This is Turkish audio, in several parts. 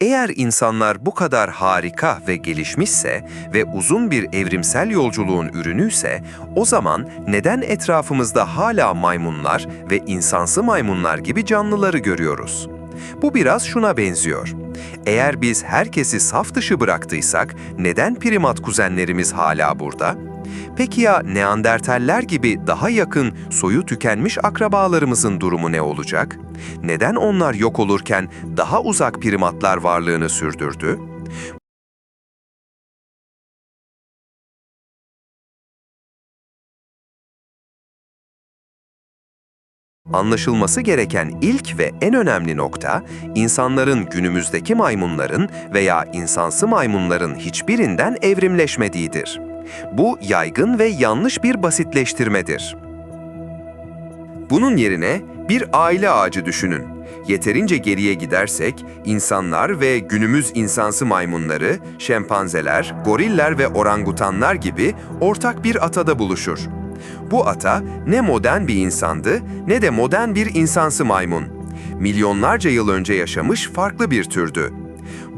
Eğer insanlar bu kadar harika ve gelişmişse ve uzun bir evrimsel yolculuğun ürünüyse, o zaman neden etrafımızda hala maymunlar ve insansı maymunlar gibi canlıları görüyoruz? Bu biraz şuna benziyor. Eğer biz herkesi saf dışı bıraktıysak, neden primat kuzenlerimiz hala burada? Peki ya Neandertaller gibi daha yakın, soyu tükenmiş akrabalarımızın durumu ne olacak? Neden onlar yok olurken daha uzak primatlar varlığını sürdürdü? Anlaşılması gereken ilk ve en önemli nokta, insanların günümüzdeki maymunların veya insansı maymunların hiçbirinden evrimleşmediğidir. Bu yaygın ve yanlış bir basitleştirmedir. Bunun yerine bir aile ağacı düşünün. Yeterince geriye gidersek, insanlar ve günümüz insansı maymunları, şempanzeler, goriller ve orangutanlar gibi ortak bir atada buluşur. Bu ata ne modern bir insandı ne de modern bir insansı maymun. Milyonlarca yıl önce yaşamış farklı bir türdü.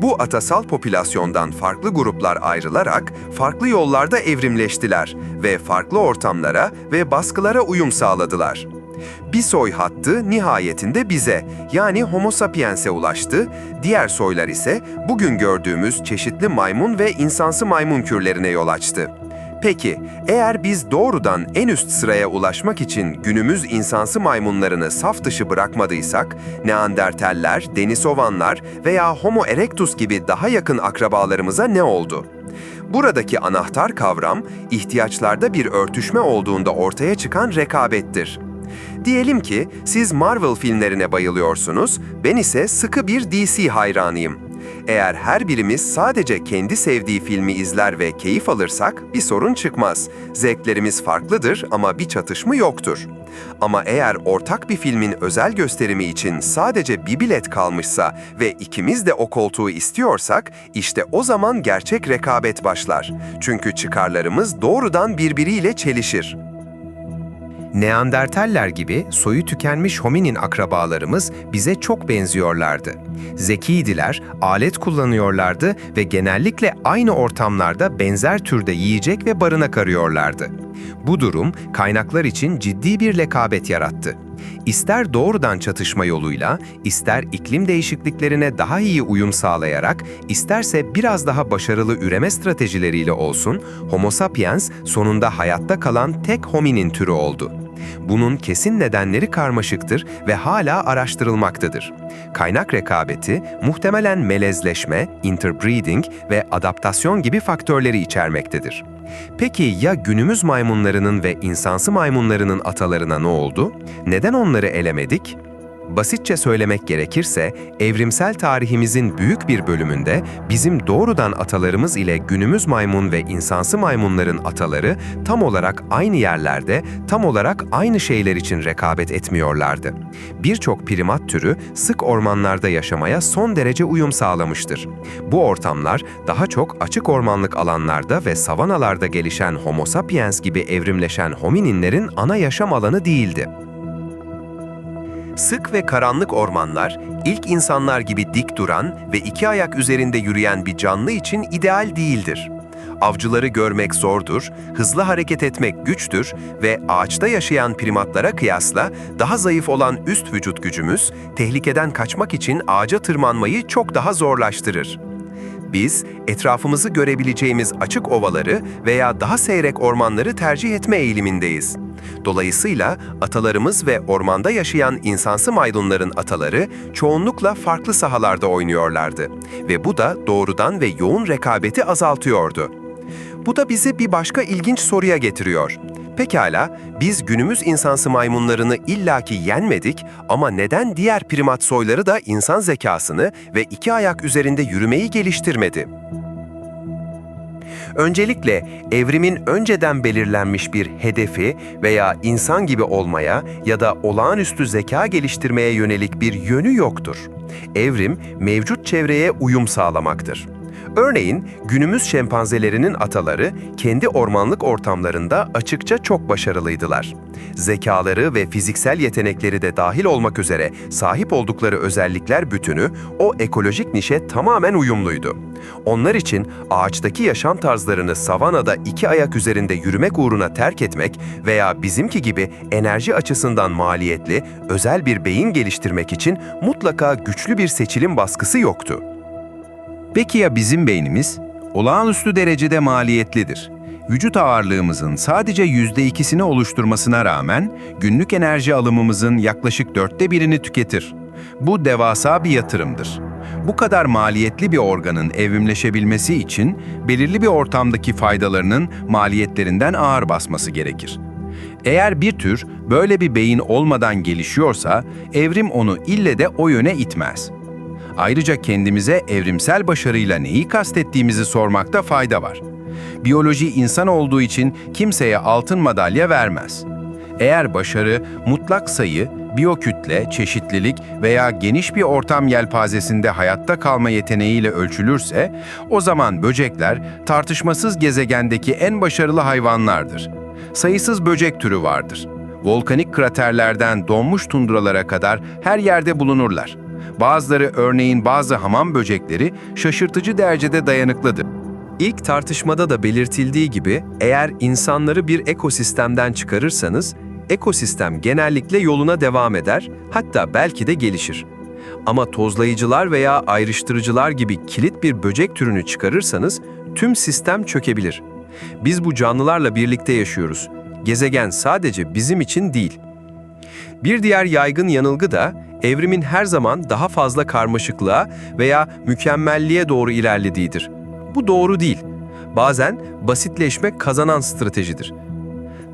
Bu atasal popülasyondan farklı gruplar ayrılarak farklı yollarda evrimleştiler ve farklı ortamlara ve baskılara uyum sağladılar. Bir soy hattı nihayetinde bize yani Homo sapiens'e ulaştı, diğer soylar ise bugün gördüğümüz çeşitli maymun ve insansı maymun kürlerine yol açtı. Peki, eğer biz doğrudan en üst sıraya ulaşmak için günümüz insansı maymunlarını saf dışı bırakmadıysak, Neandertaller, Denisovanlar veya Homo erectus gibi daha yakın akrabalarımıza ne oldu? Buradaki anahtar kavram, ihtiyaçlarda bir örtüşme olduğunda ortaya çıkan rekabettir. Diyelim ki siz Marvel filmlerine bayılıyorsunuz, ben ise sıkı bir DC hayranıyım. Eğer her birimiz sadece kendi sevdiği filmi izler ve keyif alırsak bir sorun çıkmaz. Zevklerimiz farklıdır ama bir çatışma yoktur. Ama eğer ortak bir filmin özel gösterimi için sadece bir bilet kalmışsa ve ikimiz de o koltuğu istiyorsak, işte o zaman gerçek rekabet başlar. Çünkü çıkarlarımız doğrudan birbiriyle çelişir. Neandertaller gibi soyu tükenmiş hominin akrabalarımız bize çok benziyorlardı. Zekiydiler, alet kullanıyorlardı ve genellikle aynı ortamlarda benzer türde yiyecek ve barınak arıyorlardı. Bu durum kaynaklar için ciddi bir lekabet yarattı. İster doğrudan çatışma yoluyla, ister iklim değişikliklerine daha iyi uyum sağlayarak, isterse biraz daha başarılı üreme stratejileriyle olsun, Homo sapiens sonunda hayatta kalan tek hominin türü oldu. Bunun kesin nedenleri karmaşıktır ve hala araştırılmaktadır. Kaynak rekabeti muhtemelen melezleşme, interbreeding ve adaptasyon gibi faktörleri içermektedir. Peki ya günümüz maymunlarının ve insansı maymunlarının atalarına ne oldu? Neden onları elemedik? Basitçe söylemek gerekirse, evrimsel tarihimizin büyük bir bölümünde bizim doğrudan atalarımız ile günümüz maymun ve insansı maymunların ataları tam olarak aynı yerlerde, tam olarak aynı şeyler için rekabet etmiyorlardı. Birçok primat türü sık ormanlarda yaşamaya son derece uyum sağlamıştır. Bu ortamlar daha çok açık ormanlık alanlarda ve savanalarda gelişen Homo sapiens gibi evrimleşen homininlerin ana yaşam alanı değildi. Sık ve karanlık ormanlar, ilk insanlar gibi dik duran ve iki ayak üzerinde yürüyen bir canlı için ideal değildir. Avcıları görmek zordur, hızlı hareket etmek güçtür ve ağaçta yaşayan primatlara kıyasla daha zayıf olan üst vücut gücümüz, tehlikeden kaçmak için ağaca tırmanmayı çok daha zorlaştırır. Biz, etrafımızı görebileceğimiz açık ovaları veya daha seyrek ormanları tercih etme eğilimindeyiz. Dolayısıyla atalarımız ve ormanda yaşayan insansı maymunların ataları çoğunlukla farklı sahalarda oynuyorlardı ve bu da doğrudan ve yoğun rekabeti azaltıyordu. Bu da bizi bir başka ilginç soruya getiriyor. Pekala, biz günümüz insansı maymunlarını illaki yenmedik ama neden diğer primat soyları da insan zekasını ve iki ayak üzerinde yürümeyi geliştirmedi? Öncelikle evrimin önceden belirlenmiş bir hedefi veya insan gibi olmaya ya da olağanüstü zeka geliştirmeye yönelik bir yönü yoktur. Evrim mevcut çevreye uyum sağlamaktır. Örneğin günümüz şempanzelerinin ataları kendi ormanlık ortamlarında açıkça çok başarılıydılar. Zekaları ve fiziksel yetenekleri de dahil olmak üzere sahip oldukları özellikler bütünü o ekolojik nişe tamamen uyumluydu. Onlar için ağaçtaki yaşam tarzlarını savanada iki ayak üzerinde yürümek uğruna terk etmek veya bizimki gibi enerji açısından maliyetli, özel bir beyin geliştirmek için mutlaka güçlü bir seçilim baskısı yoktu. Peki ya bizim beynimiz? Olağanüstü derecede maliyetlidir. Vücut ağırlığımızın sadece yüzde ikisini oluşturmasına rağmen günlük enerji alımımızın yaklaşık dörtte birini tüketir. Bu devasa bir yatırımdır. Bu kadar maliyetli bir organın evrimleşebilmesi için belirli bir ortamdaki faydalarının maliyetlerinden ağır basması gerekir. Eğer bir tür böyle bir beyin olmadan gelişiyorsa, evrim onu ille de o yöne itmez. Ayrıca kendimize evrimsel başarıyla neyi kastettiğimizi sormakta fayda var. Biyoloji insan olduğu için kimseye altın madalya vermez. Eğer başarı, mutlak sayı, biyokütle, çeşitlilik veya geniş bir ortam yelpazesinde hayatta kalma yeteneğiyle ölçülürse, o zaman böcekler tartışmasız gezegendeki en başarılı hayvanlardır. Sayısız böcek türü vardır. Volkanik kraterlerden donmuş tundralara kadar her yerde bulunurlar. Bazıları örneğin bazı hamam böcekleri şaşırtıcı derecede dayanıklıdır. İlk tartışmada da belirtildiği gibi eğer insanları bir ekosistemden çıkarırsanız, ekosistem genellikle yoluna devam eder, hatta belki de gelişir. Ama tozlayıcılar veya ayrıştırıcılar gibi kilit bir böcek türünü çıkarırsanız tüm sistem çökebilir. Biz bu canlılarla birlikte yaşıyoruz. Gezegen sadece bizim için değil. Bir diğer yaygın yanılgı da evrimin her zaman daha fazla karmaşıklığa veya mükemmelliğe doğru ilerlediğidir. Bu doğru değil. Bazen basitleşmek kazanan stratejidir.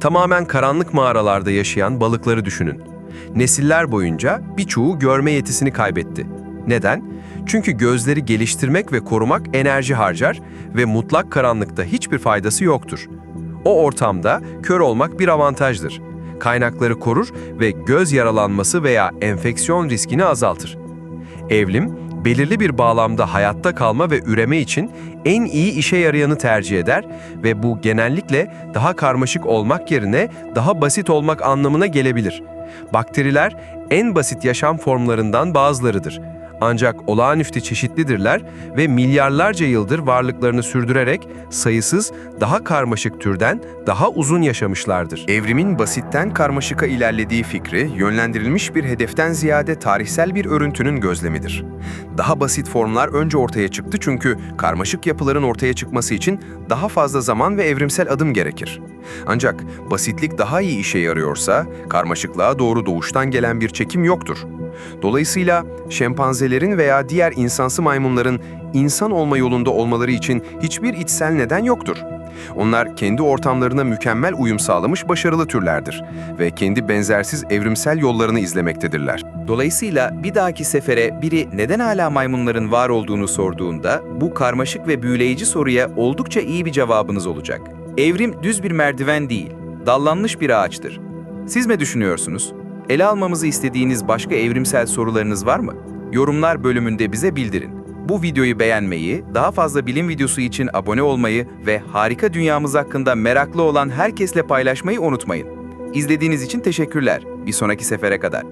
Tamamen karanlık mağaralarda yaşayan balıkları düşünün. Nesiller boyunca birçoğu görme yetisini kaybetti. Neden? Çünkü gözleri geliştirmek ve korumak enerji harcar ve mutlak karanlıkta hiçbir faydası yoktur. O ortamda kör olmak bir avantajdır. Kaynakları korur ve göz yaralanması veya enfeksiyon riskini azaltır. Evrim, belirli bir bağlamda hayatta kalma ve üreme için en iyi işe yarayanı tercih eder ve bu genellikle daha karmaşık olmak yerine daha basit olmak anlamına gelebilir. Bakteriler en basit yaşam formlarından bazılarıdır. Ancak olağanüstü çeşitlidirler ve milyarlarca yıldır varlıklarını sürdürerek sayısız, daha karmaşık türden daha uzun yaşamışlardır. Evrimin basitten karmaşıka ilerlediği fikri, yönlendirilmiş bir hedeften ziyade tarihsel bir örüntünün gözlemidir. Daha basit formlar önce ortaya çıktı çünkü karmaşık yapıların ortaya çıkması için daha fazla zaman ve evrimsel adım gerekir. Ancak basitlik daha iyi işe yarıyorsa, karmaşıklığa doğru doğuştan gelen bir çekim yoktur. Dolayısıyla şempanzelerin veya diğer insansı maymunların insan olma yolunda olmaları için hiçbir içsel neden yoktur. Onlar kendi ortamlarına mükemmel uyum sağlamış başarılı türlerdir ve kendi benzersiz evrimsel yollarını izlemektedirler. Dolayısıyla bir dahaki sefere biri neden hala maymunların var olduğunu sorduğunda bu karmaşık ve büyüleyici soruya oldukça iyi bir cevabınız olacak. Evrim düz bir merdiven değil, dallanmış bir ağaçtır. Siz ne düşünüyorsunuz? Ele almamızı istediğiniz başka evrimsel sorularınız var mı? Yorumlar bölümünde bize bildirin. Bu videoyu beğenmeyi, daha fazla bilim videosu için abone olmayı ve harika dünyamız hakkında meraklı olan herkesle paylaşmayı unutmayın. İzlediğiniz için teşekkürler. Bir sonraki sefere kadar.